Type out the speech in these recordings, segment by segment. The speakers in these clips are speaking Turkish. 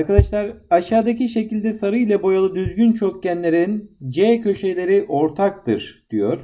Arkadaşlar aşağıdaki şekilde sarı ile boyalı düzgün çokgenlerin C köşeleri ortaktır diyor.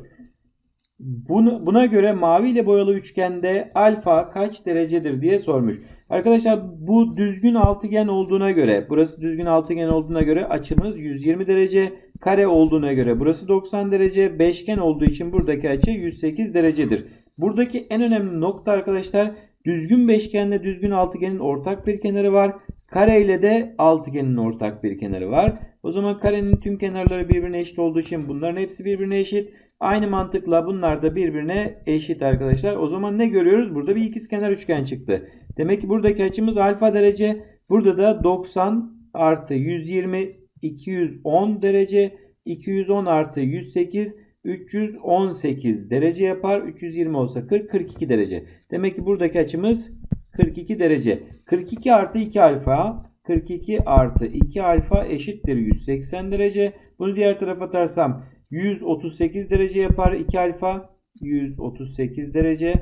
Bunu, buna göre mavi ile boyalı üçgende alfa kaç derecedir diye sormuş. Arkadaşlar bu düzgün altıgen olduğuna göre burası düzgün altıgen olduğuna göre açımız 120 derece. Kare olduğuna göre burası 90 derece. Beşgen olduğu için buradaki açı 108 derecedir. Buradaki en önemli nokta arkadaşlar düzgün beşgenle düzgün altıgenin ortak bir kenarı var. Kare ile de altıgenin ortak bir kenarı var. O zaman karenin tüm kenarları birbirine eşit olduğu için bunların hepsi birbirine eşit. Aynı mantıkla bunlar da birbirine eşit arkadaşlar. O zaman ne görüyoruz? Burada bir ikizkenar üçgen çıktı. Demek ki buradaki açımız alfa derece. Burada da 90 artı 120 210 derece. 210 artı 108 318 derece yapar. 320 olsa 40 42 derece. Demek ki buradaki açımız 42 derece. 42 artı 2 alfa 42 artı 2 alfa eşittir 180 derece. Bunu diğer tarafa atarsam 138 derece yapar 2 alfa 138 derece.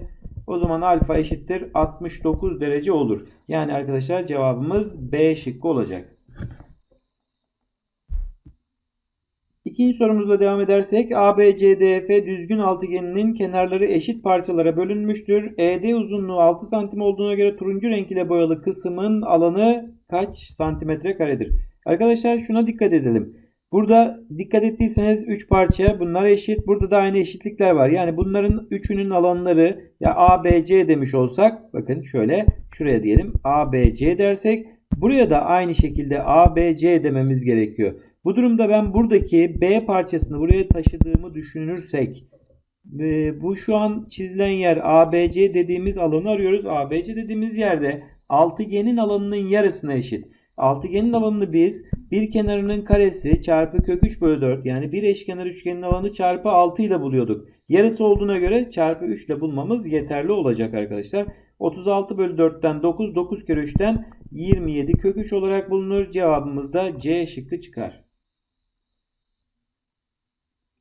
O zaman alfa eşittir 69 derece olur. Yani arkadaşlar cevabımız B şıkkı olacak. İkinci sorumuzla devam edersek ABCDF düzgün altıgeninin kenarları eşit parçalara bölünmüştür. ED uzunluğu 6 santim olduğuna göre turuncu renk ile boyalı kısmın alanı kaç santimetre karedir? Arkadaşlar şuna dikkat edelim. Burada dikkat ettiyseniz 3 parça bunlar eşit. Burada da aynı eşitlikler var. Yani bunların üçünün alanları ya ABC demiş olsak bakın şöyle şuraya diyelim ABC dersek buraya da aynı şekilde ABC dememiz gerekiyor. Bu durumda ben buradaki B parçasını buraya taşıdığımı düşünürsek e, bu şu an çizilen yer ABC dediğimiz alanı arıyoruz. ABC dediğimiz yerde altıgenin alanının yarısına eşit. Altıgenin alanını biz bir kenarının karesi çarpı kök 3 bölü 4 yani bir eşkenar üçgenin alanı çarpı 6 ile buluyorduk. Yarısı olduğuna göre çarpı 3 ile bulmamız yeterli olacak arkadaşlar. 36 bölü 4'ten 9, 9 kere 3'ten 27 kök 3 olarak bulunur. Cevabımız da C şıkkı çıkar.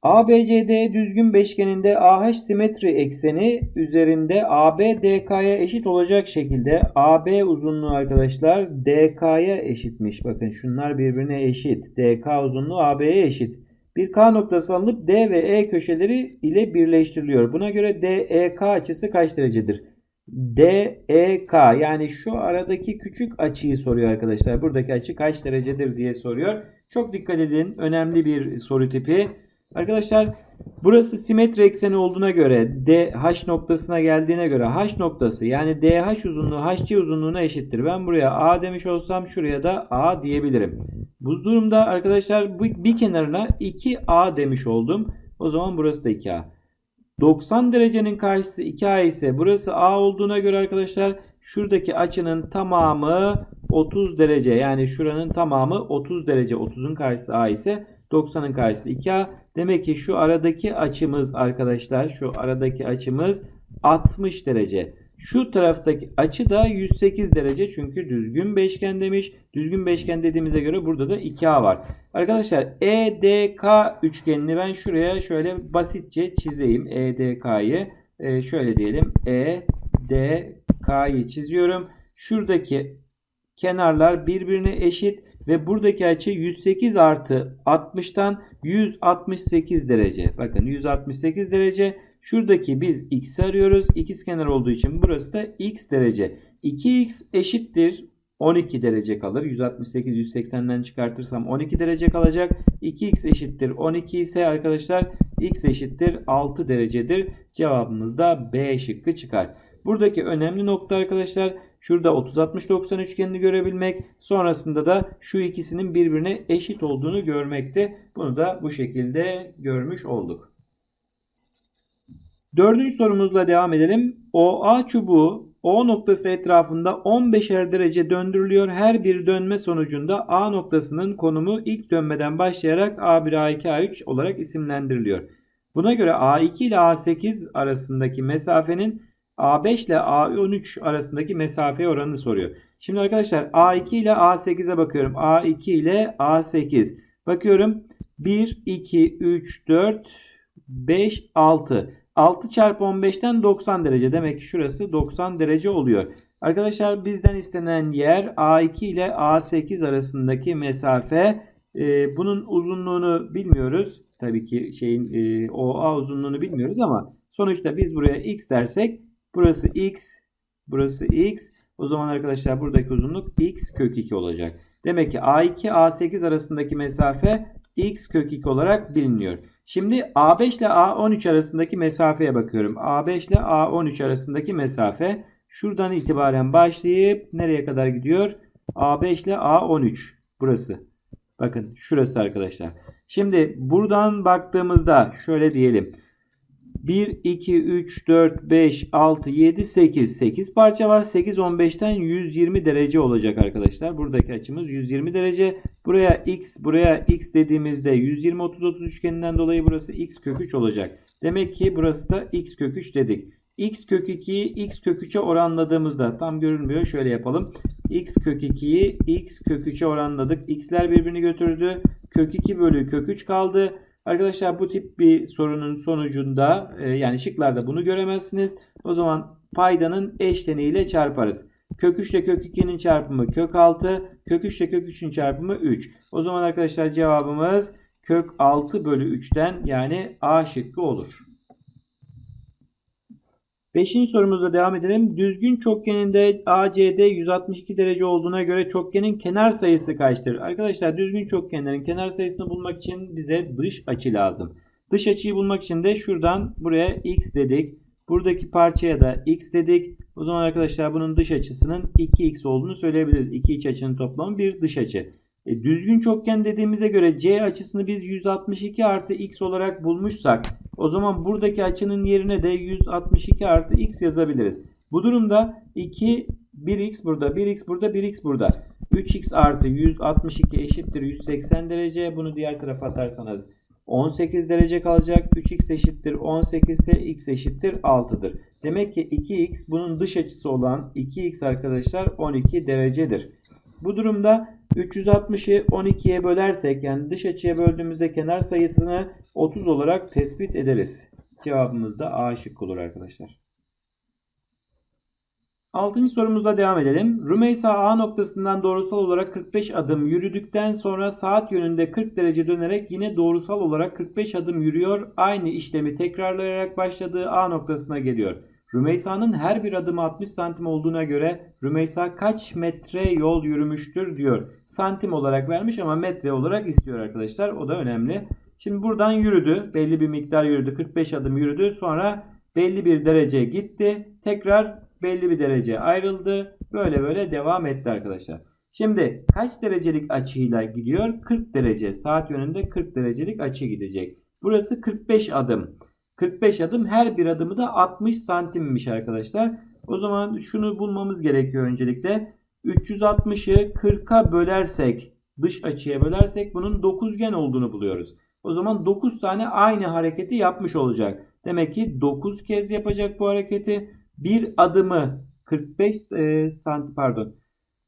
ABCD düzgün beşgeninde AH simetri ekseni üzerinde AB DK'ya eşit olacak şekilde AB uzunluğu arkadaşlar DK'ya eşitmiş. Bakın şunlar birbirine eşit. DK uzunluğu AB'ye eşit. Bir K noktası alınıp D ve E köşeleri ile birleştiriliyor. Buna göre DEK açısı kaç derecedir? DEK yani şu aradaki küçük açıyı soruyor arkadaşlar. Buradaki açı kaç derecedir diye soruyor. Çok dikkat edin. Önemli bir soru tipi. Arkadaşlar burası simetri ekseni olduğuna göre DH noktasına geldiğine göre H noktası yani DH uzunluğu HC uzunluğuna eşittir. Ben buraya A demiş olsam şuraya da A diyebilirim. Bu durumda arkadaşlar bir kenarına 2A demiş oldum. O zaman burası da 2A. 90 derecenin karşısı 2A ise burası A olduğuna göre arkadaşlar şuradaki açının tamamı 30 derece. Yani şuranın tamamı 30 derece. 30'un karşısı A ise 90'ın karşısı 2A. Demek ki şu aradaki açımız arkadaşlar şu aradaki açımız 60 derece. Şu taraftaki açı da 108 derece çünkü düzgün beşgen demiş. Düzgün beşgen dediğimize göre burada da 2A var. Arkadaşlar EDK üçgenini ben şuraya şöyle basitçe çizeyim. EDK'yı ee, şöyle diyelim. EDK'yı çiziyorum. Şuradaki kenarlar birbirine eşit ve buradaki açı 108 artı 60'tan 168 derece. Bakın 168 derece. Şuradaki biz x arıyoruz. İkizkenar olduğu için burası da x derece. 2x eşittir 12 derece kalır. 168 180'den çıkartırsam 12 derece kalacak. 2x eşittir 12 ise arkadaşlar x eşittir 6 derecedir. Cevabımız da B şıkkı çıkar. Buradaki önemli nokta arkadaşlar şurada 30-60-90 üçgenini görebilmek. Sonrasında da şu ikisinin birbirine eşit olduğunu görmekte. Bunu da bu şekilde görmüş olduk. Dördüncü sorumuzla devam edelim. OA çubuğu O noktası etrafında 15'er derece döndürülüyor. Her bir dönme sonucunda A noktasının konumu ilk dönmeden başlayarak A1, A2, A3 olarak isimlendiriliyor. Buna göre A2 ile A8 arasındaki mesafenin A5 ile A13 arasındaki mesafe oranını soruyor. Şimdi arkadaşlar A2 ile A8'e bakıyorum. A2 ile A8. Bakıyorum 1, 2, 3, 4, 5, 6. 6 çarpı 15'ten 90 derece. Demek ki şurası 90 derece oluyor. Arkadaşlar bizden istenen yer A2 ile A8 arasındaki mesafe. Ee, bunun uzunluğunu bilmiyoruz. Tabii ki şeyin e, OA uzunluğunu bilmiyoruz ama sonuçta biz buraya x dersek burası x, burası x. O zaman arkadaşlar buradaki uzunluk x kök 2 olacak. Demek ki A2 A8 arasındaki mesafe x kök 2 olarak biliniyor. Şimdi A5 ile A13 arasındaki mesafeye bakıyorum. A5 ile A13 arasındaki mesafe şuradan itibaren başlayıp nereye kadar gidiyor? A5 ile A13 burası. Bakın şurası arkadaşlar. Şimdi buradan baktığımızda şöyle diyelim. 1, 2, 3, 4, 5, 6, 7, 8. 8 parça var. 8, 15'ten 120 derece olacak arkadaşlar. Buradaki açımız 120 derece. Buraya x, buraya x dediğimizde 120, 30, 30 üçgeninden dolayı burası x kök 3 olacak. Demek ki burası da x kök 3 dedik. x kök 2'yi x kök 3'e oranladığımızda tam görünmüyor. Şöyle yapalım. x kök 2'yi x kök 3'e oranladık. x'ler birbirini götürdü. Kök 2 bölü kök 3 kaldı. Arkadaşlar bu tip bir sorunun sonucunda e, yani şıklarda bunu göremezsiniz. O zaman paydanın eşleniğiyle çarparız. Kök 3 ile kök 2'nin çarpımı kök 6. Kök 3 ile kök 3'ün çarpımı 3. O zaman arkadaşlar cevabımız kök 6 bölü 3'ten yani A şıkkı olur. Beşinci sorumuzla devam edelim. Düzgün çokgeninde ACD 162 derece olduğuna göre çokgenin kenar sayısı kaçtır? Arkadaşlar düzgün çokgenlerin kenar sayısını bulmak için bize dış açı lazım. Dış açıyı bulmak için de şuradan buraya x dedik. Buradaki parçaya da x dedik. O zaman arkadaşlar bunun dış açısının 2x olduğunu söyleyebiliriz. İki iç açının toplamı bir dış açı. E, düzgün çokgen dediğimize göre C açısını biz 162 artı x olarak bulmuşsak o zaman buradaki açının yerine de 162 artı x yazabiliriz. Bu durumda 2 1x burada 1x burada 1x burada. 3x artı 162 eşittir 180 derece. Bunu diğer tarafa atarsanız 18 derece kalacak. 3x eşittir 18 ise x eşittir 6'dır. Demek ki 2x bunun dış açısı olan 2x arkadaşlar 12 derecedir. Bu durumda 360'ı 12'ye bölersek yani dış açıya böldüğümüzde kenar sayısını 30 olarak tespit ederiz. Cevabımız da A şık olur arkadaşlar. Altıncı sorumuzla devam edelim. Rümeysa A noktasından doğrusal olarak 45 adım yürüdükten sonra saat yönünde 40 derece dönerek yine doğrusal olarak 45 adım yürüyor. Aynı işlemi tekrarlayarak başladığı A noktasına geliyor. Rümeysa'nın her bir adımı 60 santim olduğuna göre Rümeysa kaç metre yol yürümüştür diyor. Santim olarak vermiş ama metre olarak istiyor arkadaşlar. O da önemli. Şimdi buradan yürüdü. Belli bir miktar yürüdü. 45 adım yürüdü. Sonra belli bir derece gitti. Tekrar belli bir derece ayrıldı. Böyle böyle devam etti arkadaşlar. Şimdi kaç derecelik açıyla gidiyor? 40 derece. Saat yönünde 40 derecelik açı gidecek. Burası 45 adım. 45 adım her bir adımı da 60 santimmiş arkadaşlar. O zaman şunu bulmamız gerekiyor öncelikle. 360'ı 40'a bölersek dış açıya bölersek bunun dokuzgen olduğunu buluyoruz. O zaman 9 tane aynı hareketi yapmış olacak. Demek ki 9 kez yapacak bu hareketi. Bir adımı 45 e, santim pardon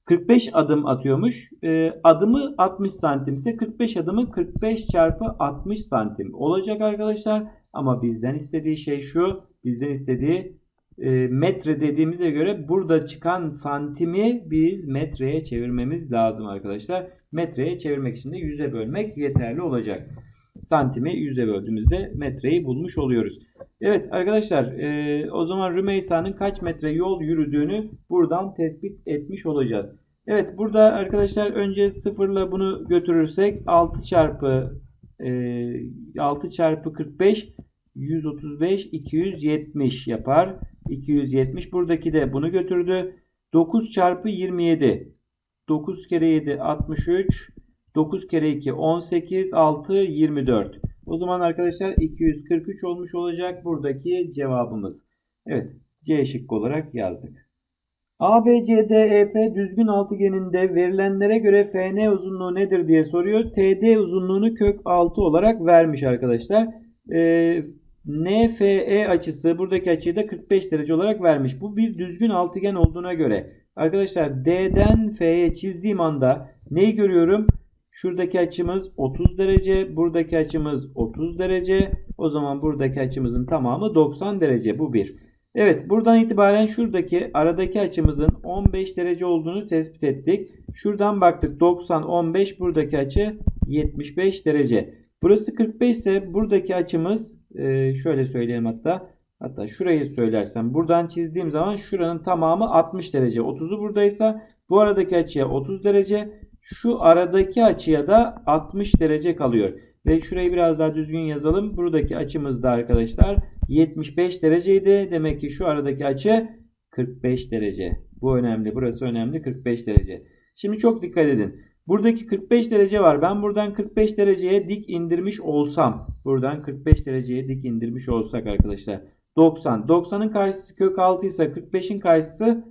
45 adım atıyormuş. E, adımı 60 santim ise 45 adımı 45 çarpı 60 santim olacak arkadaşlar. Ama bizden istediği şey şu. Bizden istediği e, metre dediğimize göre burada çıkan santimi biz metreye çevirmemiz lazım arkadaşlar. Metreye çevirmek için de yüze bölmek yeterli olacak. Santimi yüze böldüğümüzde metreyi bulmuş oluyoruz. Evet arkadaşlar e, o zaman Rümeysa'nın kaç metre yol yürüdüğünü buradan tespit etmiş olacağız. Evet burada arkadaşlar önce sıfırla bunu götürürsek 6 çarpı e, 6 çarpı 45 135 270 yapar. 270 buradaki de bunu götürdü. 9 çarpı 27 9 kere 7 63 9 kere 2 18 6 24 o zaman arkadaşlar 243 olmuş olacak buradaki cevabımız. Evet C şıkkı olarak yazdık. ABCDEF düzgün altıgeninde verilenlere göre FN uzunluğu nedir diye soruyor. TD uzunluğunu kök 6 olarak vermiş arkadaşlar. Ee, NFE açısı buradaki açıyı da 45 derece olarak vermiş. Bu bir düzgün altıgen olduğuna göre arkadaşlar D'den F'ye çizdiğim anda neyi görüyorum? Şuradaki açımız 30 derece. Buradaki açımız 30 derece. O zaman buradaki açımızın tamamı 90 derece. Bu bir. Evet buradan itibaren şuradaki aradaki açımızın 15 derece olduğunu tespit ettik. Şuradan baktık 90 15 buradaki açı 75 derece. Burası 45 ise buradaki açımız e, şöyle söyleyeyim hatta. Hatta şurayı söylersem buradan çizdiğim zaman şuranın tamamı 60 derece. 30'u buradaysa bu aradaki açıya 30 derece. Şu aradaki açıya da 60 derece kalıyor. Ve şurayı biraz daha düzgün yazalım. Buradaki açımız da arkadaşlar 75 dereceydi. Demek ki şu aradaki açı 45 derece. Bu önemli. Burası önemli. 45 derece. Şimdi çok dikkat edin. Buradaki 45 derece var. Ben buradan 45 dereceye dik indirmiş olsam. Buradan 45 dereceye dik indirmiş olsak arkadaşlar. 90. 90'ın karşısı kök 6 ise 45'in karşısı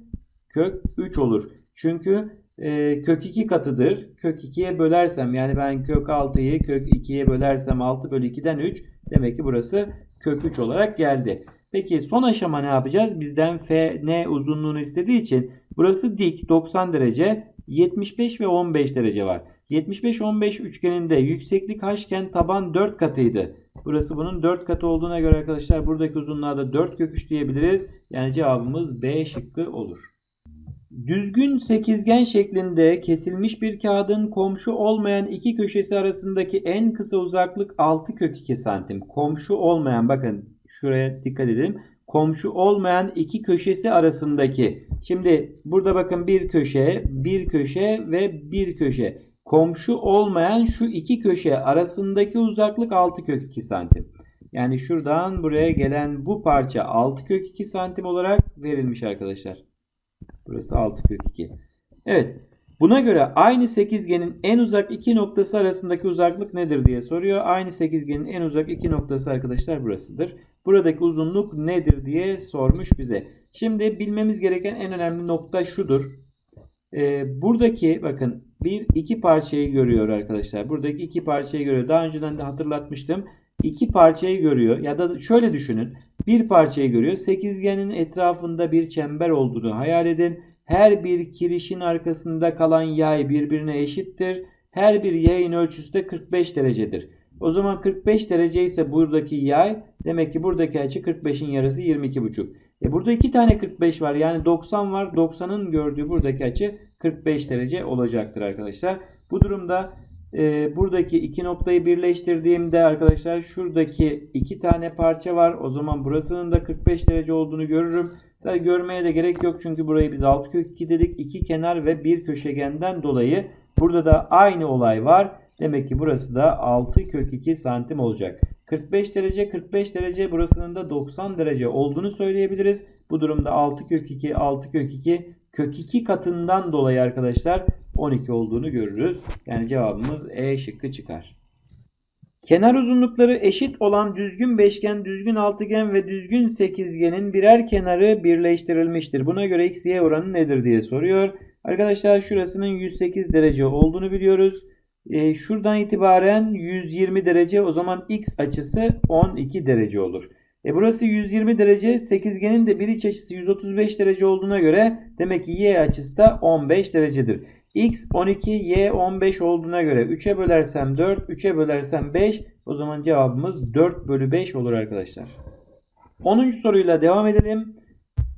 kök 3 olur. Çünkü e, kök 2 katıdır. Kök 2'ye bölersem yani ben kök 6'yı kök 2'ye bölersem 6 bölü 2'den 3. Demek ki burası kök 3 olarak geldi. Peki son aşama ne yapacağız? Bizden FN uzunluğunu istediği için burası dik 90 derece 75 ve 15 derece var. 75-15 üçgeninde yükseklik h iken taban 4 katıydı. Burası bunun 4 katı olduğuna göre arkadaşlar buradaki uzunluğa da 4 kök 3 diyebiliriz. Yani cevabımız B şıkkı olur. Düzgün sekizgen şeklinde kesilmiş bir kağıdın komşu olmayan iki köşesi arasındaki en kısa uzaklık 6 kök 2 santim. Komşu olmayan bakın şuraya dikkat edin. Komşu olmayan iki köşesi arasındaki. Şimdi burada bakın bir köşe, bir köşe ve bir köşe. Komşu olmayan şu iki köşe arasındaki uzaklık 6 kök 2 santim. Yani şuradan buraya gelen bu parça 6 kök 2 santim olarak verilmiş arkadaşlar. Burası 6 kök 2. Evet. Buna göre aynı sekizgenin en uzak iki noktası arasındaki uzaklık nedir diye soruyor. Aynı sekizgenin en uzak iki noktası arkadaşlar burasıdır. Buradaki uzunluk nedir diye sormuş bize. Şimdi bilmemiz gereken en önemli nokta şudur. Ee, buradaki bakın bir iki parçayı görüyor arkadaşlar. Buradaki iki parçayı görüyor. Daha önceden de hatırlatmıştım. İki parçayı görüyor ya da şöyle düşünün. Bir parçayı görüyor. Sekizgenin etrafında bir çember olduğunu hayal edin. Her bir kirişin arkasında kalan yay birbirine eşittir. Her bir yayın ölçüsü de 45 derecedir. O zaman 45 derece ise buradaki yay demek ki buradaki açı 45'in yarısı 22,5. E burada iki tane 45 var. Yani 90 var. 90'ın gördüğü buradaki açı 45 derece olacaktır arkadaşlar. Bu durumda e, buradaki iki noktayı birleştirdiğimde arkadaşlar şuradaki iki tane parça var. O zaman burasının da 45 derece olduğunu görürüm. Tabii görmeye de gerek yok çünkü burayı biz 6 kök 2 dedik. İki kenar ve bir köşegenden dolayı burada da aynı olay var. Demek ki burası da 6 kök 2 santim olacak. 45 derece 45 derece burasının da 90 derece olduğunu söyleyebiliriz. Bu durumda 6 kök 2 6 kök 2 kök 2 katından dolayı arkadaşlar 12 olduğunu görürüz. Yani cevabımız E şıkkı çıkar. Kenar uzunlukları eşit olan düzgün beşgen, düzgün altıgen ve düzgün sekizgenin birer kenarı birleştirilmiştir. Buna göre x, y oranı nedir diye soruyor. Arkadaşlar şurasının 108 derece olduğunu biliyoruz. E, şuradan itibaren 120 derece o zaman x açısı 12 derece olur. E burası 120 derece sekizgenin de bir iç açısı 135 derece olduğuna göre demek ki y açısı da 15 derecedir. X 12, Y 15 olduğuna göre 3'e bölersem 4, 3'e bölersem 5. O zaman cevabımız 4 bölü 5 olur arkadaşlar. 10. soruyla devam edelim.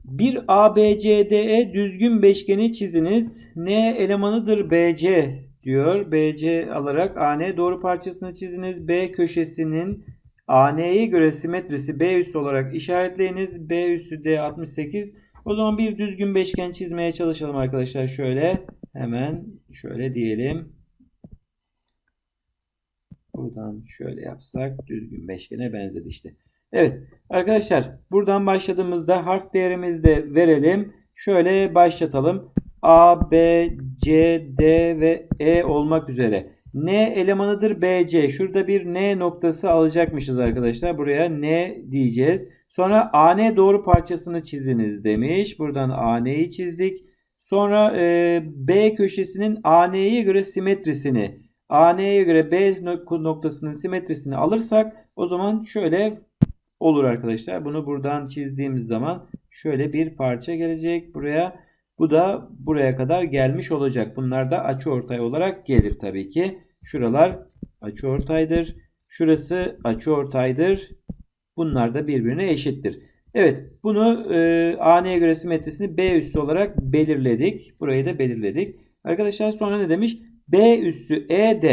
Bir ABCDE düzgün beşgeni çiziniz. N elemanıdır BC diyor. BC alarak AN doğru parçasını çiziniz. B köşesinin AN'ye göre simetrisi B üssü olarak işaretleyiniz. B üssü D 68. O zaman bir düzgün beşgen çizmeye çalışalım arkadaşlar. Şöyle Hemen şöyle diyelim. Buradan şöyle yapsak düzgün beşgene benzedi işte. Evet arkadaşlar buradan başladığımızda harf değerimizi de verelim. Şöyle başlatalım. A, B, C, D ve E olmak üzere. N elemanıdır BC. Şurada bir N noktası alacakmışız arkadaşlar. Buraya N diyeceğiz. Sonra AN doğru parçasını çiziniz demiş. Buradan AN'yi çizdik. Sonra e, B köşesinin AN'ye göre simetrisini, AN'ye göre B noktasının simetrisini alırsak o zaman şöyle olur arkadaşlar. Bunu buradan çizdiğimiz zaman şöyle bir parça gelecek buraya. Bu da buraya kadar gelmiş olacak. Bunlar da açıortay olarak gelir tabii ki. Şuralar açıortaydır. Şurası açıortaydır. Bunlar da birbirine eşittir. Evet bunu e, AN'ye göre simetrisini B üssü olarak belirledik. Burayı da belirledik. Arkadaşlar sonra ne demiş? B üssü ED.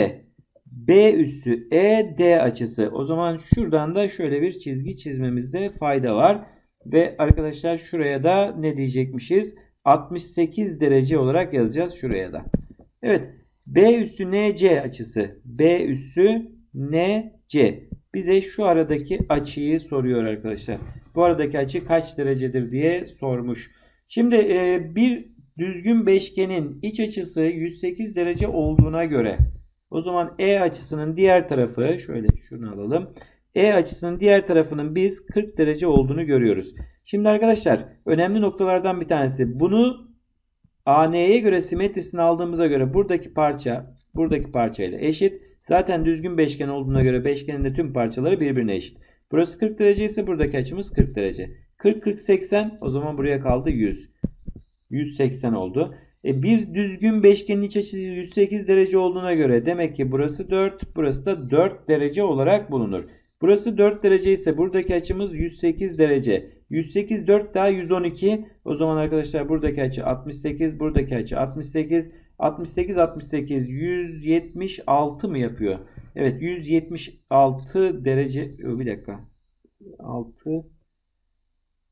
B üssü ED açısı. O zaman şuradan da şöyle bir çizgi çizmemizde fayda var. Ve arkadaşlar şuraya da ne diyecekmişiz? 68 derece olarak yazacağız şuraya da. Evet. B üssü NC açısı. B üssü NC. Bize şu aradaki açıyı soruyor arkadaşlar. Bu aradaki açı kaç derecedir diye sormuş. Şimdi e, bir düzgün beşgenin iç açısı 108 derece olduğuna göre o zaman E açısının diğer tarafı şöyle şunu alalım. E açısının diğer tarafının biz 40 derece olduğunu görüyoruz. Şimdi arkadaşlar önemli noktalardan bir tanesi bunu AN'ye göre simetrisini aldığımıza göre buradaki parça buradaki parçayla eşit. Zaten düzgün beşgen olduğuna göre beşgenin de tüm parçaları birbirine eşit. Burası 40 derece ise buradaki açımız 40 derece. 40 40 80 o zaman buraya kaldı 100. 180 oldu. E bir düzgün beşgenin iç açısı 108 derece olduğuna göre demek ki burası 4, burası da 4 derece olarak bulunur. Burası 4 derece ise buradaki açımız 108 derece. 108 4 daha 112. O zaman arkadaşlar buradaki açı 68, buradaki açı 68. 68 68 176 mı yapıyor? Evet 176 derece bir dakika. 6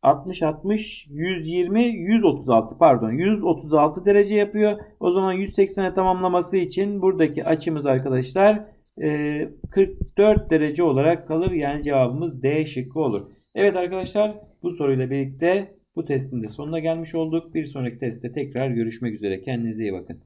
60 60 120 136 pardon 136 derece yapıyor. O zaman 180'e tamamlaması için buradaki açımız arkadaşlar e, 44 derece olarak kalır. Yani cevabımız D şıkkı olur. Evet arkadaşlar bu soruyla birlikte bu testin de sonuna gelmiş olduk. Bir sonraki testte tekrar görüşmek üzere. Kendinize iyi bakın.